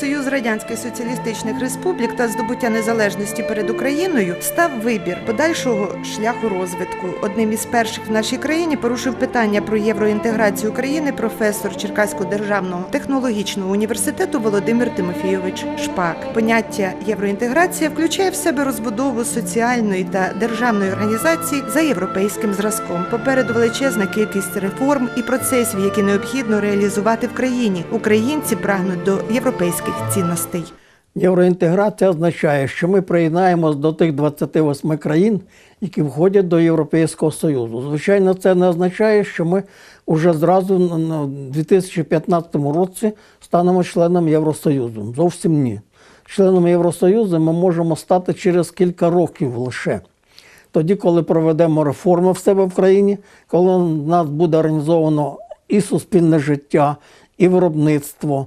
Після розпаду Союзу Радянських Соціалістичних Республік та здобуття незалежності перед Україною став вибір подальшого шляху розвитку. Одним із перших в нашій країні порушив питання про євроінтеграцію України професор Черкаського державного технологічного університету Володимир Тимофійович Шпак. Поняття євроінтеграція включає в себе розбудову соціальної та державної організації за європейським зразком. Попереду величезна кількість реформ і процесів, які необхідно реалізувати в країні. Українці прагнуть до європейських цінностей. Євроінтеграція означає, що ми приєднаємось до тих 28 країн, які входять до Європейського Союзу. Звичайно, це не означає, що ми вже зразу у 2015 році станемо членом Євросоюзу. Зовсім ні. Членом Євросоюзу ми можемо стати через кілька років лише. Тоді, коли проведемо реформи в себе в країні, коли в нас буде організовано і суспільне життя, і виробництво,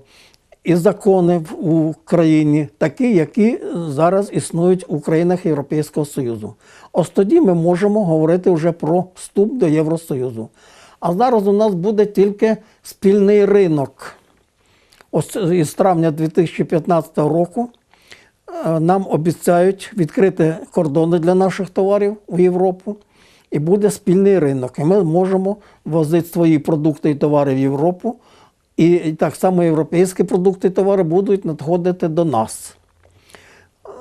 і закони в Україні, такі, які зараз існують у країнах Європейського Союзу. Ось тоді ми можемо говорити вже про вступ до Євросоюзу. А зараз у нас буде тільки спільний ринок. Ось із травня 2015 року е, нам обіцяють відкрити кордони для наших товарів у Європу, і буде спільний ринок. І ми можемо возити свої продукти і товари в Європу. І так само європейські продукти і товари будуть надходити до нас.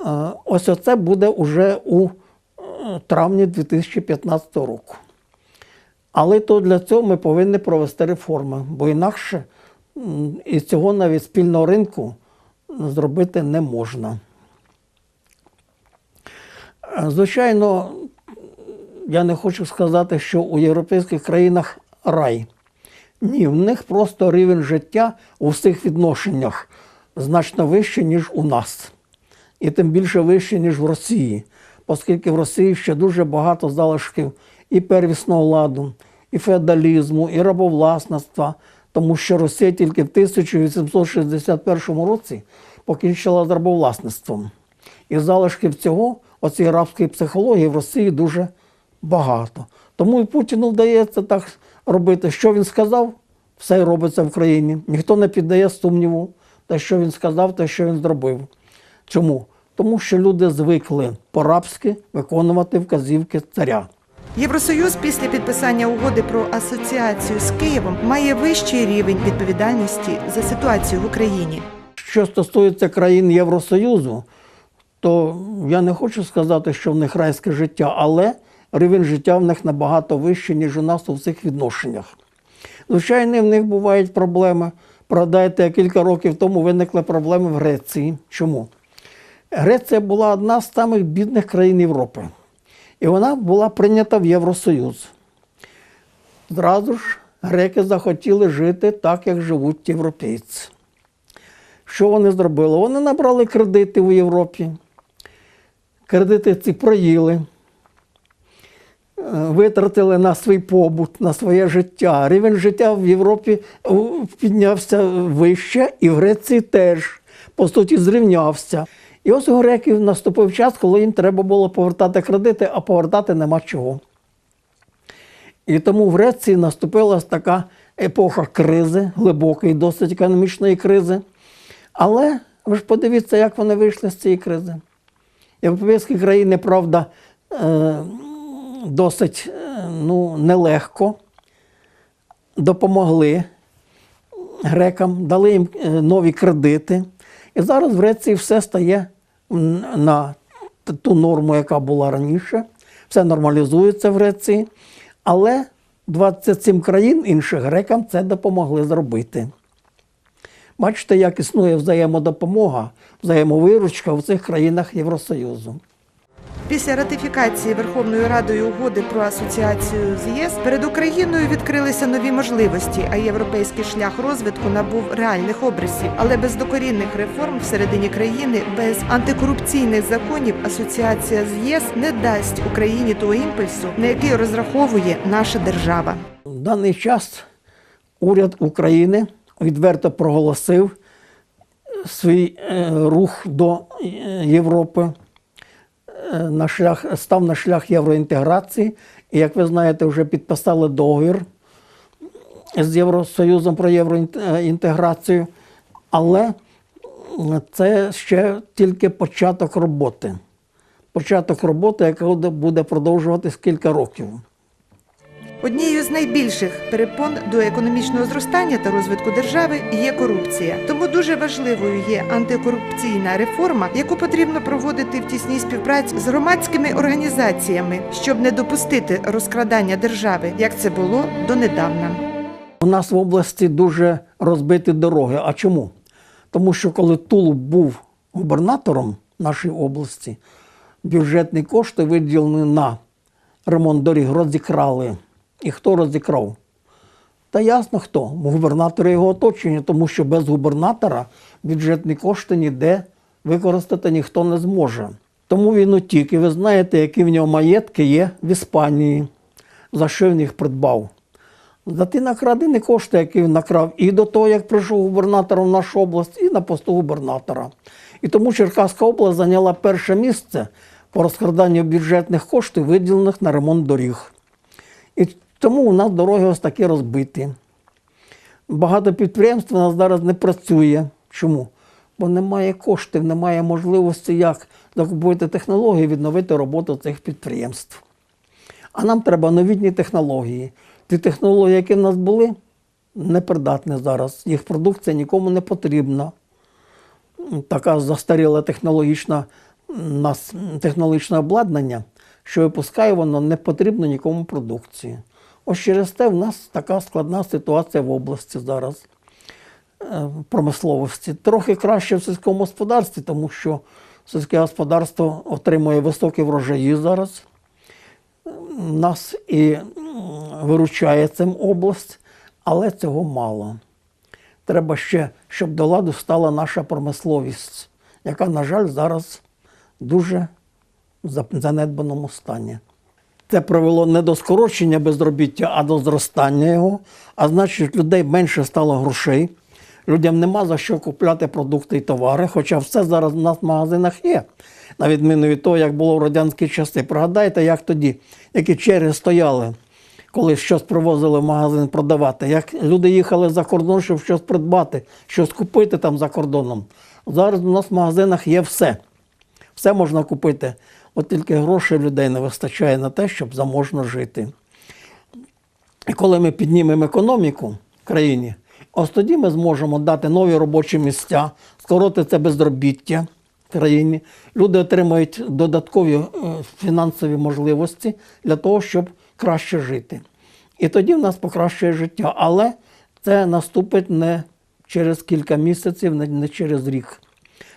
Е, Ось оце буде вже у е, травні 2015 року. Але то для цього ми повинні провести реформи, бо інакше із цього навіть спільного ринку зробити не можна. Е, Звичайно, я не хочу сказати, що у європейських країнах рай. Ні, в них просто рівень життя у всіх відношеннях значно вищий, ніж у нас. І тим більше вищий, ніж в Росії, оскільки в Росії ще дуже багато залишків і первісного ладу, і феодалізму, і рабовласництва, тому що Росія тільки в 1861 році покінчила з рабовласництвом. І залишків цього, оцієї рабської психології, в Росії дуже багато. Тому і Путіну вдається так робити, що він сказав, все робиться в країні. Ніхто не піддає сумніву, те, що він сказав, те, що він зробив. Чому? Тому що люди звикли по-рабськи виконувати вказівки царя. Євросоюз після підписання угоди про асоціацію з Києвом має вищий рівень відповідальності за ситуацію в Україні. Що стосується країн Євросоюзу, то я не хочу сказати, що в них райське життя, але рівень життя в них набагато вищий, ніж у нас у всіх відношеннях. Звичайно, в них бувають проблеми. Пригадайте, кілька років тому виникли проблеми в Греції. Чому? Греція була одна з самих бідних країн Європи. І вона була прийнята в Євросоюз. Зразу ж греки захотіли жити так, як живуть європейці. Що вони зробили? Вони набрали кредити у Європі. Кредити ці проїли, витратили на свій побут, на своє життя. Рівень життя в Європі е, піднявся вище, і в Греції теж, по суті, зрівнявся. І ось у греків наступив час, коли їм треба було повертати кредити, а повертати нема чого. І тому в Греції наступила така епоха кризи, глибокої, досить економічної кризи. Але ви ж подивіться, як вони вийшли з цієї кризи. Європейські країни, правда, е, досить е, ну, нелегко допомогли грекам, дали їм е, нові кредити. І зараз в Греції все стає на ту норму, яка була раніше. Все нормалізується в Греції. Але 27 країн інших грекам це допомогли зробити. Бачите, як існує взаємодопомога, взаємовиручка в цих країнах Євросоюзу. Після ратифікації Верховною Радою угоди про асоціацію з ЄС перед Україною відкрилися нові можливості, а європейський шлях розвитку набув реальних обрисів. Але без докорінних реформ всередині країни, без антикорупційних законів, асоціація з ЄС не дасть Україні того імпульсу, на який розраховує наша держава. В даний час уряд України відверто проголосив свій е, рух до е, Європи, на шлях, став на шлях євроінтеграції. І, як ви знаєте, вже підписали договір з Євросоюзом про євроінтеграцію. Але це ще тільки початок роботи. Початок роботи, яка буде- буде продовжуватись кілька років. Однією з найбільших перепон до економічного зростання та розвитку держави є корупція. Тому дуже важливою є антикорупційна реформа, яку потрібно проводити в тісній співпраці з громадськими організаціями, щоб не допустити розкрадання держави, як це було донедавна. У нас в області дуже розбиті дороги. А чому? Тому що коли Тулуб був губернатором нашої області, бюджетні кошти виділені на ремонт доріг розікрали. І хто розікрав? Та ясно хто. Губернатор і його оточення, тому що без губернатора бюджетні кошти ніде використати ніхто не зможе. Тому він утік. І ви знаєте, які в нього маєтки є в Іспанії, за що він їх придбав. За ті накрадені кошти, які він накрав і до того, як прийшов губернатором в нашу область, і на посту губернатора. І тому Черкаська область зайняла перше місце по розкраданню бюджетних коштів, виділених на ремонт доріг. І тому у нас дороги ось такі розбиті. Багато підприємств у нас зараз не працює. Чому? Бо немає коштів, немає можливості, як закупити технології, відновити роботу цих підприємств. А нам треба новітні технології. Ті технології, які в нас були, непридатні зараз. Їх продукція нікому не потрібна. Така застаріла технологічна нас технологічне обладнання, що випускає воно не потрібно нікому продукції. Ось через те в нас така складна ситуація в області зараз е, промисловості. Трохи краще в сільському господарстві, тому що сільське господарство отримує високі врожаї зараз нас і виручає цим область, але цього мало. Треба ще, щоб до ладу стала наша промисловість, яка, на жаль, зараз дуже в занедбаному стані. Це привело не до скорочення безробіття, а до зростання його. А значить, людей менше стало грошей. Людям нема за що купляти продукти і товари, хоча все зараз в нас в магазинах є. На відміну від того, як було в радянські часи. Пригадайте, як тоді, які черги стояли, коли щось привозили в магазин продавати, як люди їхали за кордон, щоб щось придбати, щось купити там за кордоном. Зараз у нас в магазинах є все. Все можна купити. От тільки грошей людей не вистачає на те, щоб заможно жити. І коли ми піднімемо економіку в країні, ось тоді ми зможемо дати нові робочі місця, скоротити безробіття в країні. Люди отримають додаткові е, фінансові можливості для того, щоб краще жити. І тоді в нас покращує життя. Але це наступить не через кілька місяців, не- не через рік.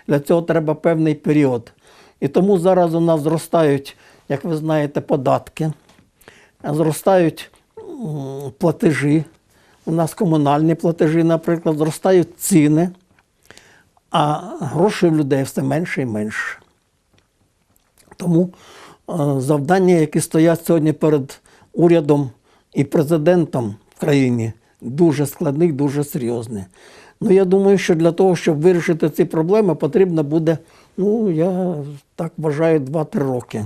Для цього треба певний період. І тому зараз у нас зростають, як ви знаєте, податки, зростають платежі, у нас комунальні платежі, наприклад, зростають ціни, а грошей в людей все менше і менше. Тому е, завдання, які стоять сьогодні перед урядом і президентом в країні, дуже складні, дуже серйозні. Ну, я думаю, що для того, щоб вирішити ці проблеми, потрібно буде, ну, я так вважаю, 2-3 роки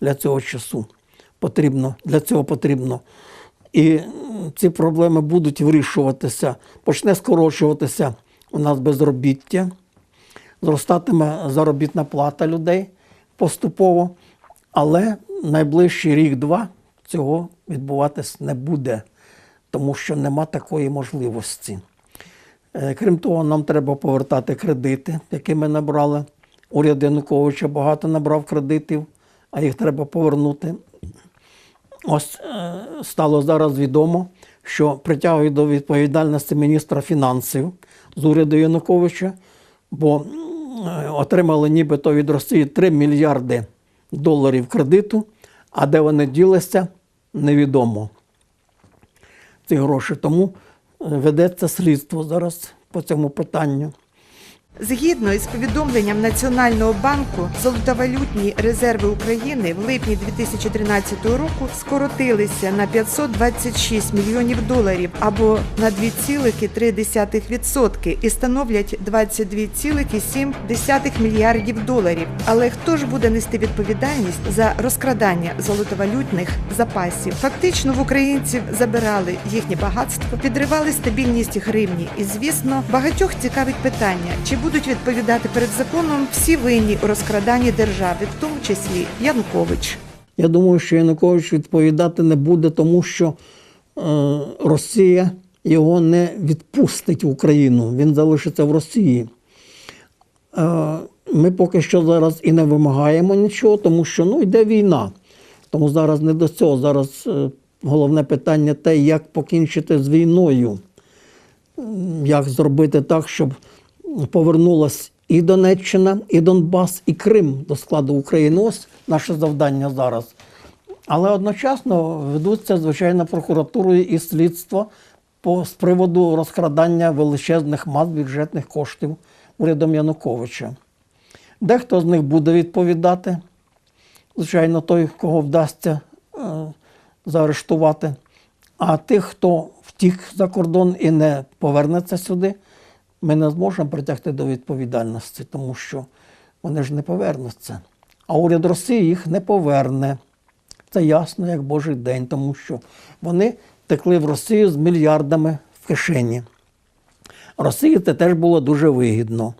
для цього часу. Потрібно, для цього потрібно. І ці проблеми будуть вирішуватися, почне скорочуватися у нас безробіття, зростатиме заробітна плата людей поступово, але найближчий рік-два цього відбуватись не буде, тому що нема такої можливості. Е, Крім того, нам треба повертати кредити, які ми набрали. Уряд Януковича багато набрав кредитів, а їх треба повернути. Ось е, стало зараз відомо, що притягують до відповідальності міністра фінансів з уряду Януковича, бо е, отримали нібито від Росії 3 мільярди доларів кредиту, а де вони ділися, невідомо ці гроші. Тому ведеться слідство зараз по цьому питанню. Згідно із повідомленням Національного банку, золотовалютні резерви України в липні 2013 року скоротилися на 526 мільйонів доларів або на 2,3% і становлять 22,7 мільярдів доларів. Але хто ж буде нести відповідальність за розкрадання золотовалютних запасів? Фактично в українців забирали їхнє багатство, підривали стабільність гривні. І звісно, багатьох цікавить питання, чи будуть відповідати перед законом всі винні у розкраданні держави, в тому числі Янукович. Я думаю, що Янукович відповідати не буде, тому що е, Росія його не відпустить в Україну. Він залишиться в Росії. Е, ми поки що зараз і не вимагаємо нічого, тому що ну, йде війна. Тому зараз не до цього. Зараз е, головне питання те, як покінчити з війною, як зробити так, щоб повернулась і Донеччина, і Донбас, і Крим до складу України. Ось наше завдання зараз. Але одночасно ведуться, звичайно, прокуратурою і слідство по, з приводу розкрадання величезних мас бюджетних коштів урядом Януковича. Дехто з них буде відповідати, звичайно, той, кого вдасться е, заарештувати. А тих, хто втік за кордон і не повернеться сюди, ми не зможемо притягти до відповідальності, тому що вони ж не повернуться. А уряд Росії їх не поверне. Це ясно, як Божий день, тому що вони текли в Росію з мільярдами в кишені. Росії це теж було дуже вигідно.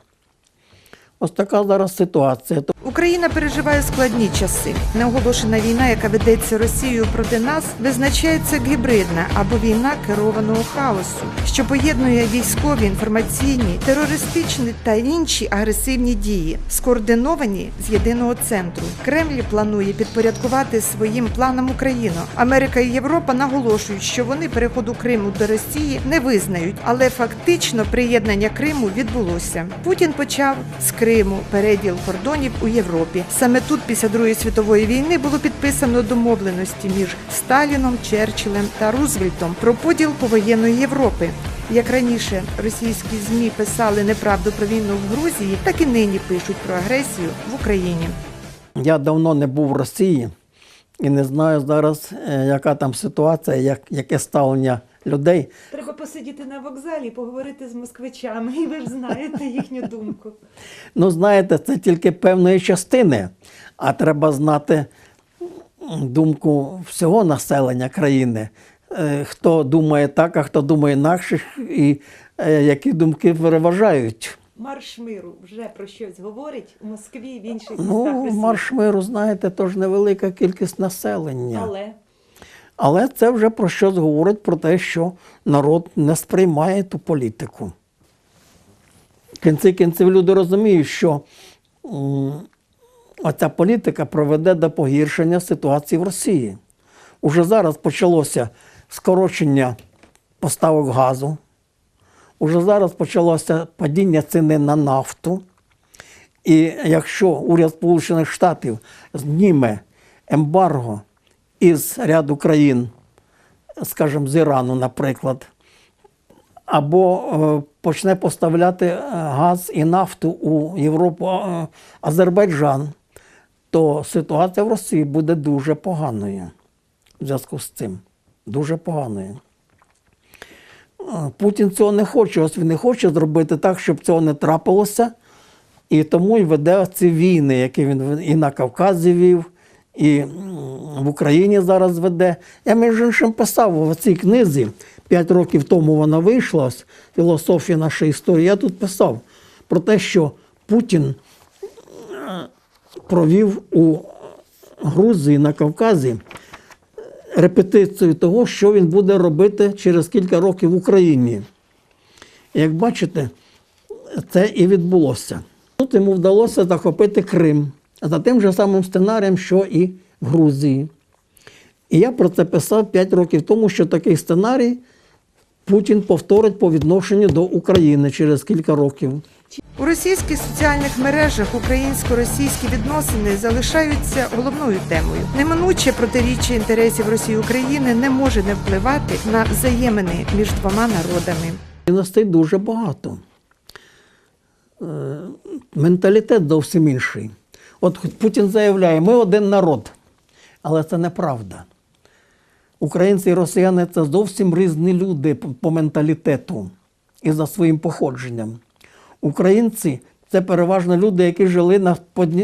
Ось така зараз ситуація. Україна переживає складні часи. Неоголошена війна, яка ведеться Росією проти нас, визначається як гібридна або війна керованого хаосу, що поєднує військові, інформаційні, терористичні та інші агресивні дії, скоординовані з єдиного центру. Кремль планує підпорядкувати своїм планам Україну. Америка і Європа наголошують, що вони переходу Криму до Росії не визнають, але фактично приєднання Криму відбулося. Путін почав з Криму переділ кордонів у Європі. Саме тут, після Другої світової війни, було підписано домовленості між Сталіном, Черчиллем та Рузвельтом про поділ повоєнної Європи. Як раніше російські змі писали неправду про війну в Грузії, так і нині пишуть про агресію в Україні. Я давно не був в Росії і не знаю зараз, е, яка там ситуація, як, яке ставлення людей. Треба посидіти на вокзалі, поговорити з москвичами, і ви ж знаєте їхню думку. Ну, знаєте, це тільки певної частини, а треба знати думку всього населення країни. Е, Хто думає так, а хто думає інакше, і е, які думки переважають. Марш миру вже про щось говорить у Москві в інших Ну, марш миру, знаєте, то ж невелика кількість населення. Але Але це вже про щось говорить про те, що народ не сприймає ту політику. В кінці кінців люди розуміють, що м, оця політика приведе до погіршення ситуації в Росії. Уже зараз почалося скорочення поставок газу, уже зараз почалося падіння ціни на нафту. І якщо уряд Сполучених Штатів зніме ембарго із ряду країн, скажімо, з Ірану, наприклад, або е, почне поставляти е, газ і нафту у Європу е, Азербайджан, то ситуація в Росії буде дуже поганою в зв'язку з цим. Дуже поганою. Путін цього не хоче. Ось він не хоче зробити так, щоб цього не трапилося. І тому й веде ці війни, які він і на Кавказі вів, і в Україні зараз веде. Я між іншим писав в цій книзі, п'ять років тому вона вийшла, ось, філософія нашої історії. Я тут писав про те, що Путін е, провів у Грузії на Кавказі репетицію того, що він буде робити через кілька років в Україні. Як бачите, це і відбулося. Тут йому вдалося захопити Крим за тим же самим сценарієм, що і в Грузії. І я про це писав 5 років тому, що такий сценарій Путін повторить по відношенню до України через кілька років. У російських соціальних мережах українсько-російські відносини залишаються головною темою. Неминуче протиріччя інтересів Росії і України не може не впливати на взаємини між двома народами. Цінностей дуже багато. е, менталітет зовсім інший. От Путін заявляє, ми один народ, але це неправда. Українці і росіяни це зовсім різні люди по- менталітету і за своїм походженням. Українці це переважно люди, які жили на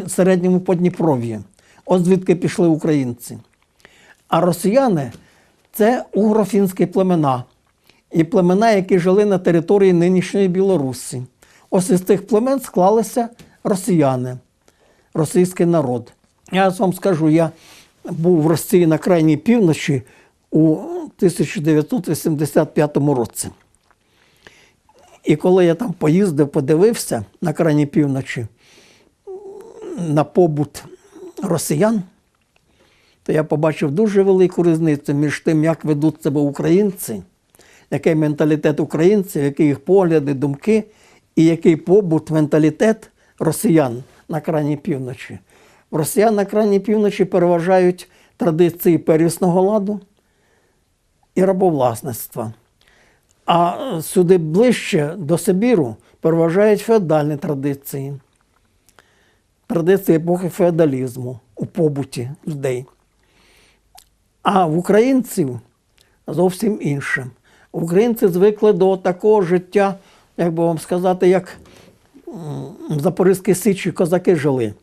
середньому Подніпров'ї. От звідки пішли українці. А росіяни це угрофінські племена. І племена, які жили на території нинішньої Білорусі. Ось із цих племен склалися росіяни, російський народ. Я вам скажу, я був в Росії на крайній півночі у 1985 році. І коли я там поїздив, подивився на крайній півночі на побут росіян, то я побачив дуже велику різницю між тим, як ведуть себе українці, який менталітет українців, які їх погляди, думки, і який побут, менталітет росіян на крайній півночі. В росіян на крайній півночі переважають традиції первісного ладу і рабовласництва. А сюди ближче до Сибіру переважають феодальні традиції, традиції епохи феодалізму у побуті людей. А в українців зовсім інше. Українці звикли до такого життя, як би вам сказати, як Запорізькій Січі козаки жили.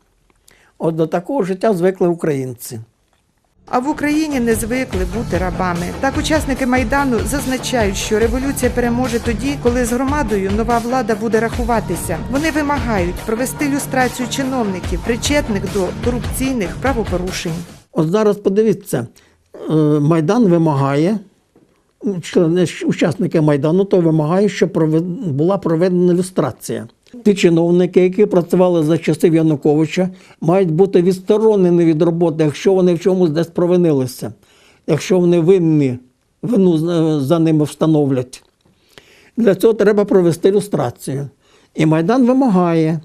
От до такого життя звикли українці. А в Україні не звикли бути рабами. Так учасники майдану зазначають, що революція переможе тоді, коли з громадою нова влада буде рахуватися. Вони вимагають провести люстрацію чиновників, причетних до корупційних правопорушень. От зараз подивіться, е, Майдан вимагає, учасники Майдану то вимагають, щоб була проведена люстрація. Ті чиновники, які працювали за часів Януковича, мають бути відсторонені від роботи, якщо вони в чомусь десь провинилися, якщо вони винні, вину за- за ними встановлять. Для цього треба провести люстрацію. І Майдан вимагає.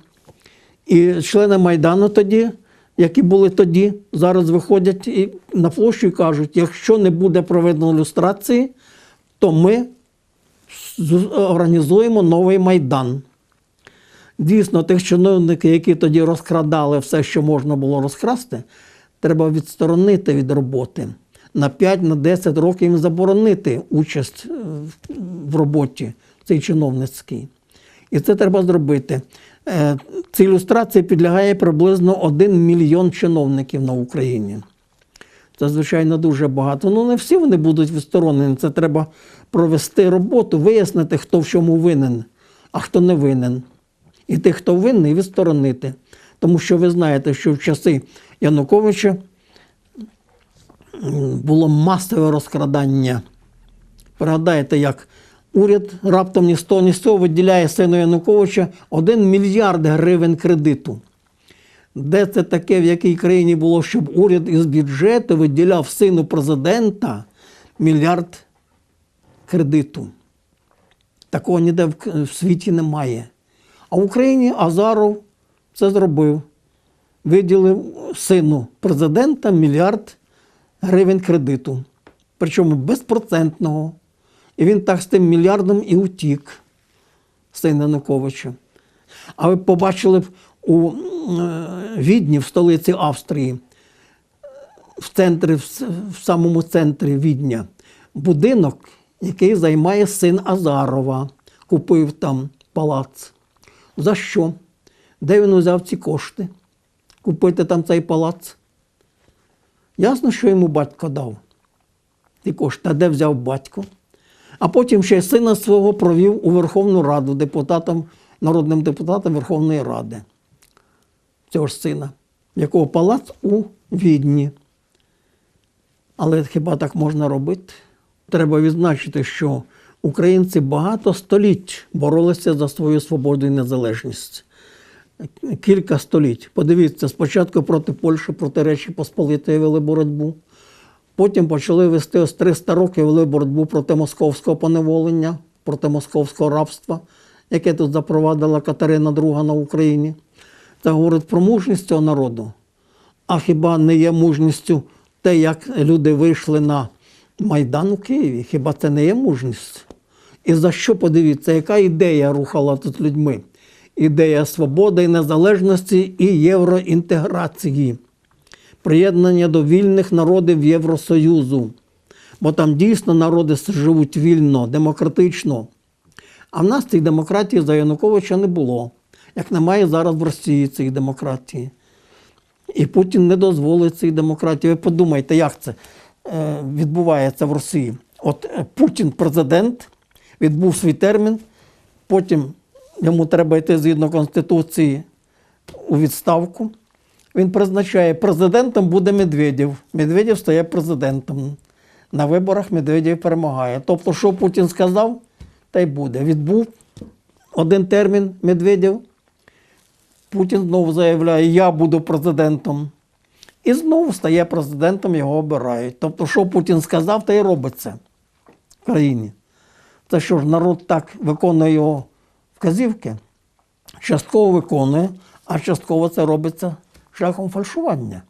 І члени Майдану тоді, які були тоді, зараз виходять і на площу і кажуть, якщо не буде проведено люстрації, то ми організуємо новий Майдан. Дійсно, тих чиновників, які тоді розкрадали все, що можна було розкрасти, треба відсторонити від роботи. На 5-10 років їм заборонити участь е, в- роботі цій чиновницькій. І це треба зробити. Е, Цій ілюстрації підлягає приблизно 1 мільйон чиновників на Україні. Це, звичайно, дуже багато. Ну, не всі вони будуть відсторонені. Це треба провести роботу, вияснити, хто в чому винен, а хто не винен. І тих, хто винний, відсторонити. Тому що ви знаєте, що в часи Януковича було масове розкрадання. Пригадайте, як уряд раптом ні з того, ні з цього виділяє сину Януковича 1 мільярд гривень кредиту. Де це таке, в якій країні було, щоб уряд із бюджету виділяв сину президента мільярд кредиту? Такого ніде в світі немає. А в Україні Азаров це зробив. Виділив сину президента мільярд гривень кредиту. Причому безпроцентного. І він так з тим мільярдом і утік, син Януковича. А ви побачили б у е, Відні, в столиці Австрії, в центрі, в самому центрі Відня, будинок, який займає син Азарова, купив там палац. За що? Де він взяв ці кошти? Купити там цей палац? Ясно, що йому батько дав ті кошти, а де взяв батько? А потім ще сина свого провів у Верховну Раду депутатом, народним депутатом Верховної Ради. Цього ж сина, якого палац у Відні. Але хіба так можна робити? Треба відзначити, що українці багато століть боролися за свою свободу і незалежність. Кілька століть. Подивіться, спочатку проти Польщі, проти Речі Посполитої вели боротьбу. Потім почали вести ось 300 років вели боротьбу проти московського поневолення, проти московського рабства, яке тут запровадила Катерина II на Україні. Це говорить про мужність цього народу. А хіба не є мужністю те, як люди вийшли на Майдан у Києві? Хіба це не є мужність? І за що подивіться, яка ідея рухала тут людьми? ідея свободи і незалежності і євроінтеграції, приєднання до вільних народів Євросоюзу. Бо там дійсно народи живуть вільно, демократично. А в нас цієї демократії за Януковича не було, як немає зараз в Росії цієї демократії. І Путін не дозволить цієї демократії. Ви подумайте, як це е, відбувається в Росії. От е, Путін президент, відбув свій термін, потім йому треба йти згідно Конституції у відставку. Він призначає президентом буде Медведєв. Медведєв стає президентом. На виборах Медведєв перемагає. Тобто, що Путін сказав, та й буде. Відбув один термін Медведєв. Путін знову заявляє, я буду президентом. І знову стає президентом, його обирають. Тобто, що Путін сказав, та й робиться в країні. Це що ж народ так виконує його вказівки, частково виконує, а частково це робиться шляхом фальшування.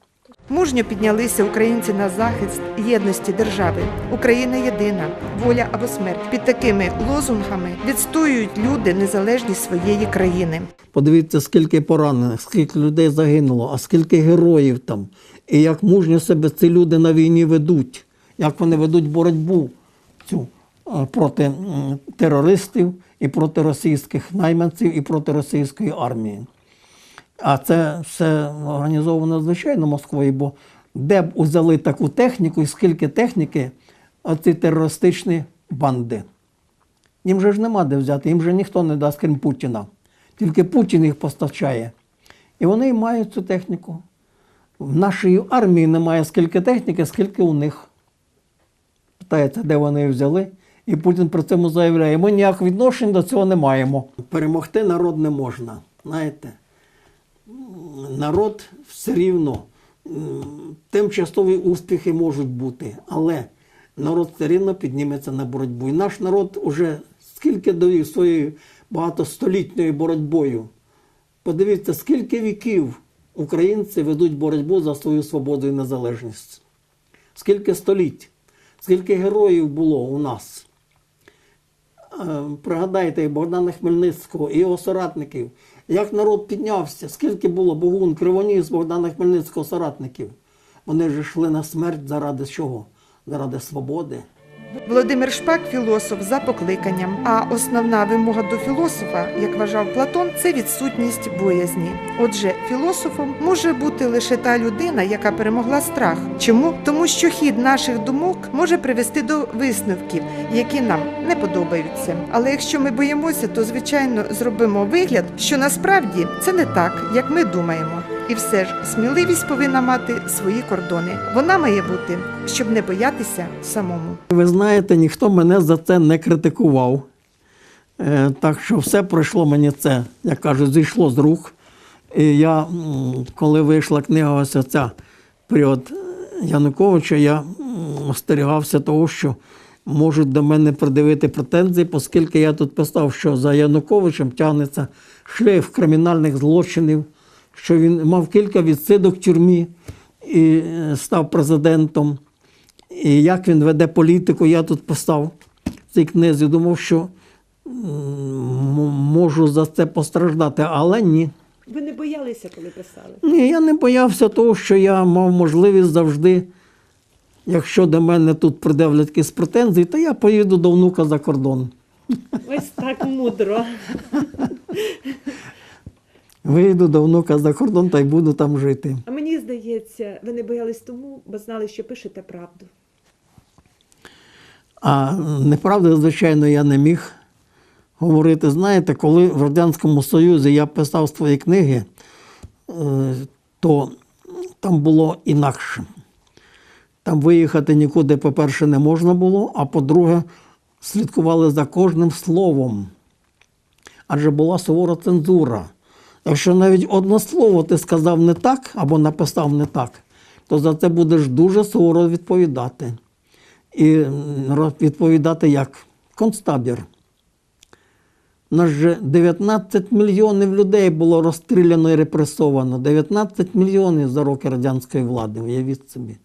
Мужньо піднялися українці на захист єдності держави. Україна єдина, воля або смерть. Під такими лозунгами відстоюють люди незалежність своєї країни. Подивіться, скільки поранених, скільки людей загинуло, а скільки героїв там. І як мужньо себе ці люди на війні ведуть, як вони ведуть боротьбу цю проти терористів і проти російських найманців, і проти російської армії. А це все організовано звичайно Москвою, бо де б узяли таку техніку і скільки техніки оці терористичні банди. Їм же ж нема де взяти, їм же ніхто не дасть, крім Путіна. Тільки Путін їх постачає. І вони мають цю техніку. В нашій армії немає скільки техніки, скільки у них. Питається, де вони взяли. І Путін при цьому заявляє, ми ніякого відношення до цього не маємо. Перемогти народ не можна. Знаєте, народ все рівно. Тимчасові успіхи можуть бути, але народ все рівно підніметься на боротьбу. І наш народ уже скільки довів своєю багатостолітньою боротьбою. Подивіться, скільки віків українці ведуть боротьбу за свою свободу і незалежність. Скільки століть, скільки героїв було у нас. Е, Пригадайте і Богдана Хмельницького, і його соратників. Як народ піднявся, скільки було Богун, Кривоніс, Богдана Хмельницького соратників. Вони ж йшли на смерть заради чого? Заради свободи. Володимир Шпак філософ за покликанням. А основна вимога до філософа, як вважав Платон, це відсутність боязні. Отже, філософом може бути лише та людина, яка перемогла страх. Чому? Тому що хід наших думок може привести до висновків, які нам не подобаються. Але якщо ми боїмося, то звичайно зробимо вигляд, що насправді це не так, як ми думаємо. І все ж сміливість повинна мати свої кордони. Вона має бути, щоб не боятися самому. Ви знаєте, ніхто мене за це не критикував. Е, Так що все пройшло мені це, як кажуть, зійшло з рук. І я, коли вийшла книга ось ця період Януковича, я остерігався того, що можуть до мене придивити претензії, оскільки я тут писав, що за Януковичем тягнеться шлейф кримінальних злочинів, що він мав кілька відсидок в тюрмі і е, став президентом. І як він веде політику, я тут писав в цій книзі, думав, що можу за це постраждати, але ні. Ви не боялися, коли писали? Ні, я не боявся того, що я мав можливість завжди, якщо до мене тут придивлять якісь претензії, то я поїду до внука за кордон. Ось так мудро. Виїду до внука за кордон та й буду там жити. А мені здається, ви не боялись тому, бо знали, що пишете правду. А неправда, звичайно, я не міг говорити. Знаєте, коли в Радянському Союзі я писав свої книги, е, то там було інакше. Там виїхати нікуди, по-перше, не можна було, а по-друге, слідкували за кожним словом. Адже була сувора цензура. Якщо навіть одне слово ти сказав не так або написав не так, то за це будеш дуже суворо відповідати. І відповідати як концтабір. У нас же 19 мільйонів людей було розстріляно і репресовано. 19 мільйонів за роки радянської влади, уявіть собі.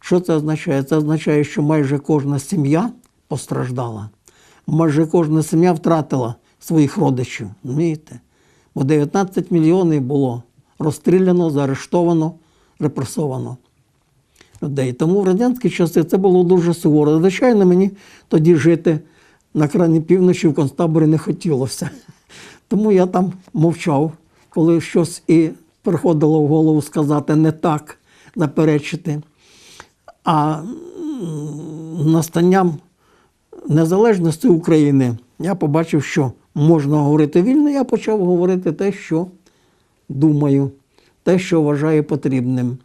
Що це означає? Це означає, що майже кожна сім'я постраждала, майже кожна сім'я втратила своїх родичів. Розумієте? Бо 19 мільйонів було розстріляно, заарештовано, репресовано людей. Тому в радянські часи це було дуже суворо. Звичайно, мені тоді жити на крайній півночі в концтаборі не хотілося. Тому я там мовчав, коли щось і приходило в голову сказати не так, заперечити. А настанням незалежності України я побачив, що можна говорити вільно, я почав говорити те, що думаю, те, що вважаю потрібним.